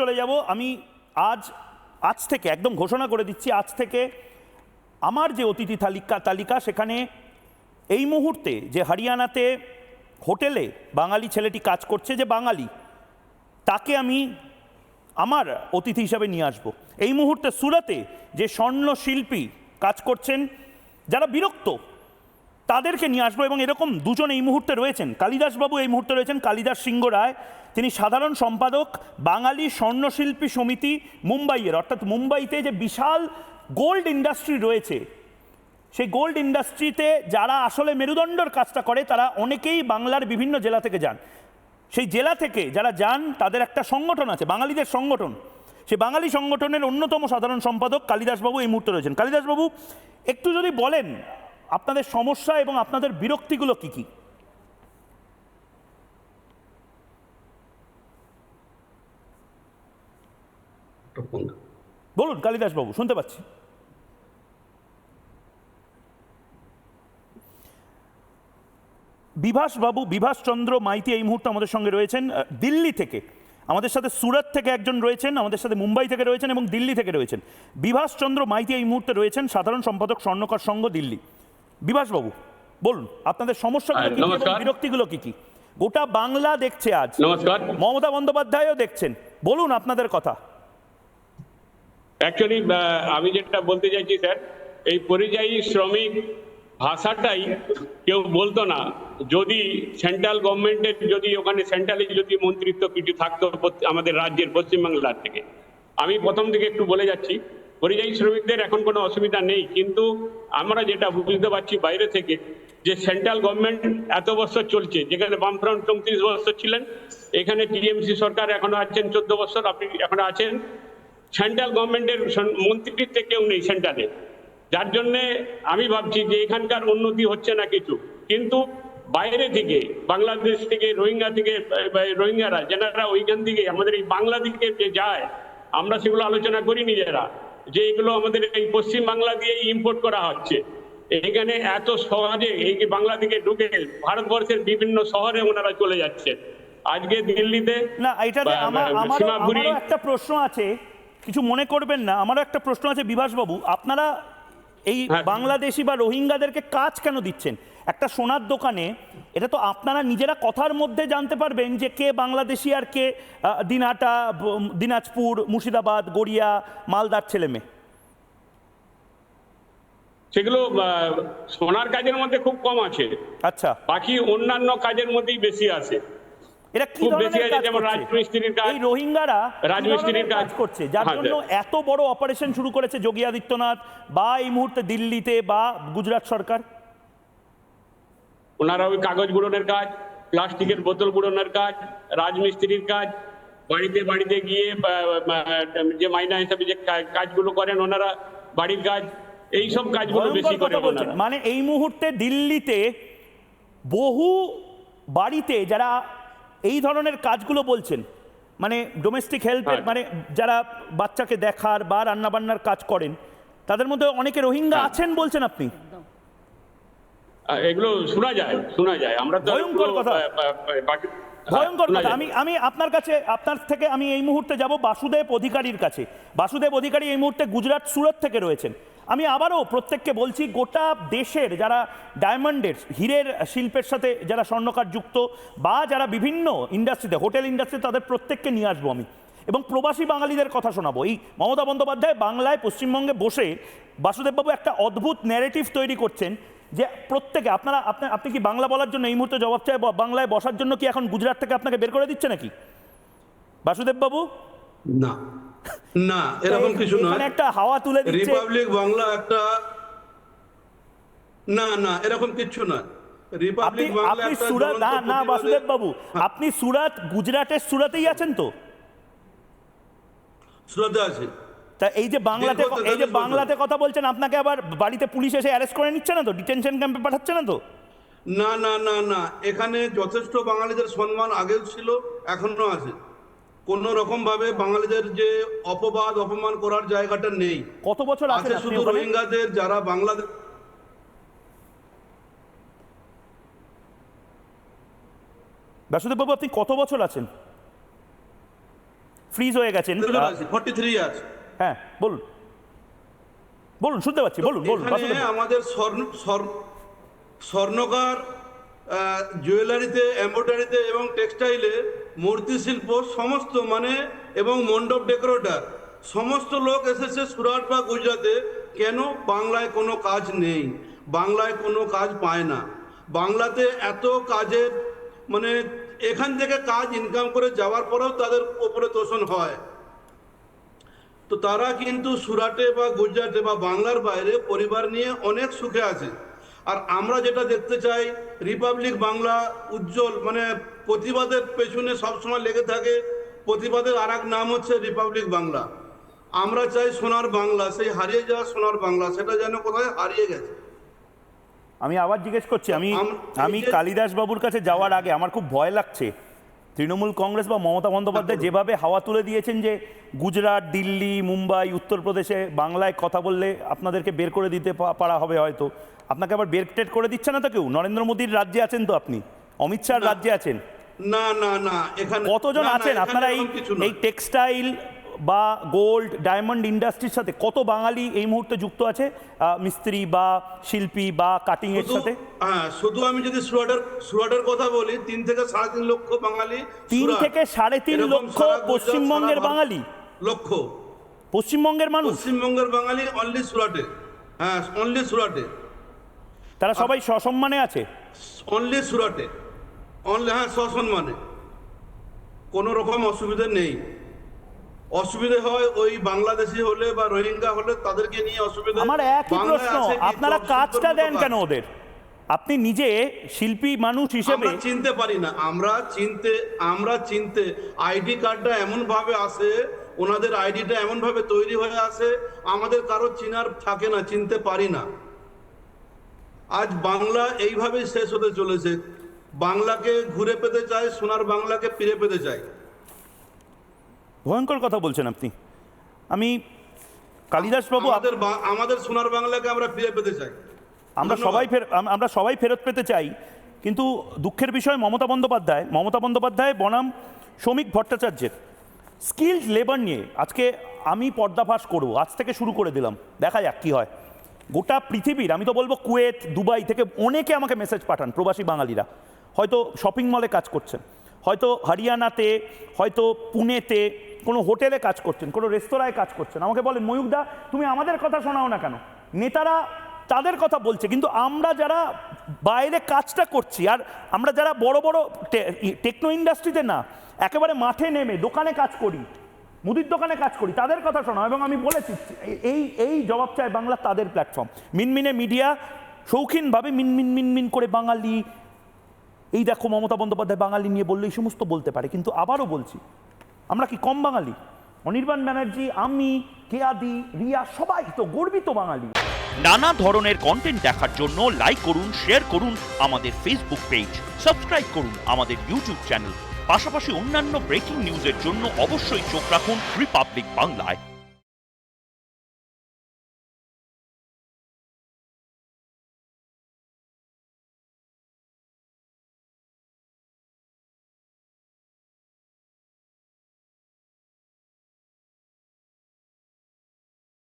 চলে যাব। আমি আজ আজ থেকে একদম ঘোষণা করে দিচ্ছি, আজ থেকে আমার যে অতিথি তালিকা তালিকা সেখানে এই মুহূর্তে যে হরিয়ানাতে হোটেলে বাঙালি ছেলেটি কাজ করছে, যে বাঙালি, তাকে আমি আমার অতিথি হিসাবে নিয়ে আসব। এই মুহূর্তে সুরাতে যে স্বর্ণ শিল্পী কাজ করছেন, যারা বিরক্ত তাদেরকে নিয়ে আসব এবং এরকম দুজন এই মুহূর্তে রয়েছেন। কালিদাসবাবু এই মুহূর্তে রয়েছেন, কালিদাস সিংহ রায় তিনি সাধারণ সম্পাদক, বাঙালি স্বর্ণশিল্পী সমিতি মুম্বাইয়ের। অর্থাৎ মুম্বাইতে যে বিশাল গোল্ড ইন্ডাস্ট্রি রয়েছে, সেই গোল্ড ইন্ডাস্ট্রিতে যারা আসলে মেরুদণ্ডর কাজটা করে, তারা অনেকেই বাংলার বিভিন্ন জেলা থেকে যান। সেই জেলা থেকে যারা যান, তাদের একটা সংগঠন আছে, বাঙালিদের সংগঠন। সে বাঙালি সংগঠনের অন্যতম সাধারণ সম্পাদক কালিদাসবাবু এই মুহূর্তে রয়েছেন। কালিদাসবাবু, একটু যদি বলেন আপনাদের সমস্যা এবং আপনাদের বিরক্তিগুলো কি কি? বলুন কালিদাসবাবু শুনতে পাচ্ছি। বিভাস বাবু, বিভাস চন্দ্র মাইতি এই মুহূর্তে আমাদের সঙ্গে রয়েছেন দিল্লি থেকে। আমাদের সাথে সুরত থেকে একজন রয়েছেন, আমাদের সাথে মুম্বাই থেকে রয়েছেন এবং দিল্লি থেকে রয়েছেন। বিভাস চন্দ্র মাইতি এই মুহূর্তে রয়েছেন সাধারণ সম্পাদক স্বর্ণকর সংঘ দিল্লি। বিভাস বাবু বলুন আপনাদের সমস্যাগুলো কি? এবং। বিরক্তিগুলো কি কি? গোটা বাংলা দেখছে আজ। নমস্কার। মমতা বন্দ্যোপাধ্যায়ও দেখছেন। বলুন আপনাদের কথা। অ্যাকচুয়ালি আমি যেটা বলতে চাইছি স্যার এই পরিযায়ী শ্রমিক ভাষাটাই কেউ বলতো না। যদি সেন্ট্রাল গভর্নমেন্টের যদি ওখানে সেন্ট্রালে যদি মন্ত্রিত্ব কিছু থাকতো আমাদের রাজ্যের পশ্চিমবাংলার থেকে। আমি প্রথম থেকে একটু বলে যাচ্ছি পরিযায়ী শ্রমিকদের এখন কোনো অসুবিধা নেই। কিন্তু আমরা যেটা বুঝতে পারছি বাইরে থেকে, যে সেন্ট্রাল গভর্নমেন্ট এত বছর চলছে, যেখানে বামফ্রন্ট চৌত্রিশ বছর ছিলেন, এখানে টিএমসি সরকার এখনও আছেন চোদ্দ বছর, আপনি এখনও আছেন। সেন্ট্রাল গভর্নমেন্টের মন্ত্রিত্বে কেউ নেই সেন্টারে যার জন্যে আমি ভাবছি যে এখানকার উন্নতি হচ্ছে না কিছু। কিন্তু বাইরে থেকে, বাংলাদেশ থেকে, রোহিঙ্গা থেকে রোহিঙ্গারা যেনারা ওইখান থেকে আমাদের এই বাংলা দিকে যে যায়, আমরা সেগুলো আলোচনা করি নিজেরা যে এগুলো আমাদের এই পশ্চিম বাংলা দিয়ে ইম্পোর্ট করা হচ্ছে। এখানে এত সহজে এই যে বাংলা থেকে ঢুকে ভারতবর্ষের বিভিন্ন শহরে ওনারা চলে যাচ্ছে আজকে দিল্লিতে না এটা আমার আমারও একটা প্রশ্ন আছে। কিছু মনে করবেন না আমারও একটা প্রশ্ন আছে বিভাস বাবু আপনারা এই হ্যাঁ। বাংলাদেশি বা রোহিঙ্গাদেরকে কাজ কেন দিচ্ছেন? একটা সোনার দোকানে এটা তো আপনারা নিজেরা কথার মধ্যে জানতে পারবেন যে কে বাংলাদেশি আর কে দিনহাটা দিনাজপুর মুর্শিদাবাদ গড়িয়া মালদার ছেলে মেয়ে। সেগুলো সোনার কাজের মধ্যে খুব কম আছে। আচ্ছা। বাকি অন্যান্য কাজের মধ্যেই বেশি আছে। এরা কি খুব বেশি ধরনের কাজ করছে? এই রোহিঙ্গারা রাজমিস্ত্রির কাজ। করছে? যার হ্যাঁ, জন্য এত বড় অপারেশন শুরু করেছে যোগী আদিত্যনাথ বা এই মুহূর্তে দিল্লিতে বা গুজরাট সরকার? ওনারা ওই কাগজ গুঁড়োনের কাজ প্লাস্টিকের বোতল গুঁড়োনোর কাজ রাজমিস্ত্রির কাজ বাড়িতে বাড়িতে গিয়ে যে মাইনা হিসাবে যে কাজগুলো করেন ওনারা বাড়ির কাজ এই সব কাজগুলো বেশি বলছেন। মানে এই মুহূর্তে দিল্লিতে বহু বাড়িতে যারা এই ধরনের কাজগুলো বলছেন। মানে ডোমেস্টিক হেল্পের হ্যাঁ। মানে যারা বাচ্চাকে দেখার বা রান্নাবান্নার কাজ করেন তাদের মধ্যে অনেকে রোহিঙ্গা হ্যাঁ। আছেন বলছেন আপনি? এগুলো শোনা যায় শোনা যায়। আমরা ভয়ঙ্কর কথা। ভয়ঙ্কর কথা। আমি আমি আপনার কাছে আপনার থেকে আমি এই মুহূর্তে যাব বাসুদেব অধিকারীর কাছে। বাসুদেব অধিকারী এই মুহূর্তে গুজরাট সুরত থেকে রয়েছেন। আমি আবারও প্রত্যেককে বলছি, গোটা দেশের যারা ডায়মন্ডের, হীরের শিল্পের সাথে যারা স্বর্ণকার যুক্ত বা যারা বিভিন্ন ইন্ডাস্ট্রিতে, হোটেল ইন্ডাস্ট্রিতে, তাদের প্রত্যেককে নিয়ে আসব আমি। এবং প্রবাসী বাঙালিদের কথা শোনাবো। এই মমতা বন্দ্যোপাধ্যায় বাংলায় পশ্চিমবঙ্গে বসে বাসুদেববাবু একটা অদ্ভুত ন্যারেটিভ তৈরি করছেন যে প্রত্যেকে, আপনারা, আপনি আপনি কি বাংলা বলার জন্য এই মুহূর্তে জবাব চাই বাংলায় বসার জন্য কি এখন গুজরাট থেকে আপনাকে বের করে দিচ্ছে নাকি? বাসুদেববাবু? না। না এরকম কিছু নয়। একটা হাওয়া তুলে দিচ্ছে। রিপাবলিক বাংলা একটা না না এরকম কিছু নয়। আপনি সুরাত না না বাসুদেব বাবু আপনি সুরাত গুজরাটের সুরাতেই আছেন তো? শ্রদ্ধা আছে। তা এই যে বাংলাতে এই যে বাংলাতে কথা বলছেন আপনাকে আবার বাড়িতে পুলিশ এসে অ্যারেস্ট করে নিচ্ছে না তো? ডিটেনশন ক্যাম্পে পাঠাচ্ছে না তো? না না না না এখানে যথেষ্ট বাঙালিদের সম্মান আগেও ছিল এখনও আছে। কোন রকম ভাবে বাঙালিদের যে অপবাদ অপমান করার জায়গাটা নেই। কত বছর আছে শুধু রোহিঙ্গাদের যারা বাংলাদেশ বাসুদেব বাবু আপনি কত বছর আছেন? ফ্রিজ হয়ে গেছেন। ফর্টি থ্রি ইয়ার্স হ্যাঁ বলুন। বলুন শুনতে পাচ্ছি বলুন বলুন। আমাদের স্বর্ণ স্বর্ণ- স্বর্ণকার জুয়েলারিতে এম্ব্রয়ডারিতে এবং টেক্সটাইলে মূর্তি শিল্প সমস্ত মানে এবং মণ্ডপ ডেকোরেটর। সমস্ত লোক এসেছে সুরাট বা গুজরাটে। কেন? বাংলায় কোনো কাজ নেই। বাংলায় কোনো কাজ পায় না। বাংলাতে এত কাজের মানে এখান থেকে কাজ ইনকাম করে যাওয়ার পরেও তাদের ওপরে তোষণ হয়। তো তারা কিন্তু সুরাটে বা গুজরাটে বা বাংলার বাইরে পরিবার নিয়ে অনেক সুখে আছে। আর আমরা যেটা দেখতে চাই রিপাবলিক বাংলা উজ্জ্বল মানে প্রতিবাদের পেছনে সবসময় লেগে থাকে। প্রতিবাদের আর এক নাম হচ্ছে রিপাবলিক বাংলা। আমরা চাই সোনার বাংলা সেই হারিয়ে যাওয়া সোনার বাংলা সেটা যেন কোথায় হারিয়ে গেছে। আমি আবার জিজ্ঞেস করছি আমি আমি কালিদাস বাবুর কাছে যাওয়ার আগে আমার খুব ভয় লাগছে। তৃণমূল কংগ্রেস বা মমতা বন্দ্যোপাধ্যায় যেভাবে হাওয়া তুলে দিয়েছেন যে গুজরাট দিল্লি মুম্বাই উত্তরপ্রদেশে বাংলায় কথা বললে আপনাদেরকে বের করে দিতে পারা হবে হয়তো। আপনাকে আবার বের টেট করে দিচ্ছে না তো কেউ? নরেন্দ্র মোদীর রাজ্যে আছেন তো আপনি? অমিত শাহর রাজ্যে আছেন? না না না এখানে কতজন আছেন? আপনারা এই। এই টেক্সটাইল বা গোল্ড ডায়মন্ড ইন্ডাস্ট্রির সাথে কত বাঙালি এই মুহূর্তে যুক্ত আছে? মিস্ত্রি বা শিল্পী বা কাটিং এর সাথে? হ্যাঁ শুধু আমি যদি সুরাটের সুরাটের কথা বলি তিন থেকে সাড়ে তিন লক্ষ বাঙালি তিন থেকে সাড়ে তিন লক্ষ পশ্চিমবঙ্গের বাঙালি? লক্ষ। পশ্চিমবঙ্গের মানুষ? পশ্চিমবঙ্গের বাঙালি অনলি সুরাটে। হ্যাঁ অনলি সুরাটে। তারা সবাই সসম্মানে আছে? অনলি সুরাটে। অনলি হ্যাঁ সসম্মানে। কোনো রকম অসুবিধা নেই। অসুবিধে হয় ওই বাংলাদেশি হলে বা রোহিঙ্গা হলে তাদেরকে নিয়ে অসুবিধা আমার একই প্রশ্ন আপনারা কাজটা দেন কেন ওদের? আপনি নিজে শিল্পী মানুষ হিসেবে চিনতে পারি না আমরা চিনতে আমরা চিনতে। আইডি কার্ডটা এমন ভাবে আসে ওনাদের আইডিটা এমন ভাবে তৈরি হয়ে আসে আমাদের কারও চিনার থাকে না চিনতে পারি না। আজ বাংলা এইভাবেই শেষ হতে চলেছে। বাংলাকে ঘুরে পেতে চায় সোনার বাংলাকে ফিরে পেতে চায়। ভয়ঙ্কর কথা বলছেন আপনি। আমি কালিদাস বাবু আমাদের আমাদের সোনার বাংলাকে আমরা ফিরে পেতে চাই। আমরা সবাই ফের আমরা সবাই ফেরত পেতে চাই কিন্তু দুঃখের বিষয় মমতা বন্দ্যোপাধ্যায়। মমতা বন্দ্যোপাধ্যায় বনাম শ্রমিক ভট্টাচার্যের। স্কিলড লেবার নিয়ে আজকে আমি পর্দাফাশ করব আজ থেকে শুরু করে দিলাম। দেখা যাক কী হয়। গোটা পৃথিবীর আমি তো বলব কুয়েত দুবাই থেকে অনেকে আমাকে মেসেজ পাঠান প্রবাসী বাঙালিরা। হয়তো শপিং মলে কাজ করছেন। হয়তো হরিয়ানাতে, হয়তো পুনেতে কোনো হোটেলে কাজ করছেন, কোনো রেস্তোরাঁয় কাজ করছেন। আমাকে বলেন ময়ূকদা তুমি আমাদের কথা শোনাও না কেন? নেতারা তাদের কথা বলছে, কিন্তু আমরা যারা বাইরে কাজটা করছি, আর আমরা যারা বড় বড় টেকনো ইন্ডাস্ট্রিতে না, একেবারে মাঠে নেমে দোকানে কাজ করি, মুদির দোকানে কাজ করি, তাদের কথা শোনাও। এবং আমি বলেছি, এই- এই জবাব চায় বাংলা তাদের প্ল্যাটফর্ম মিনমিনে মিডিয়া, শৌখিনভাবে মিনমিন মিনমিন করে বাঙালি এই দেখো মমতা বন্দ্যোপাধ্যায় বাঙালি নিয়ে বললে, এই সমস্ত বলতে পারে, কিন্তু আবারও বলছি, আমরা কি কম বাঙালি? অনির্বাণ ব্যানার্জি, আমি কেয়াদি রিয়া, সবাই তো গর্বিত বাঙালি। নানা ধরনের কন্টেন্ট দেখার জন্য লাইক করুন শেয়ার করুন আমাদের ফেসবুক পেজ সাবস্ক্রাইব করুন আমাদের ইউটিউব চ্যানেল পাশাপাশি অন্যান্য ব্রেকিং নিউজের জন্য অবশ্যই চোখ রাখুন রিপাবলিক বাংলায়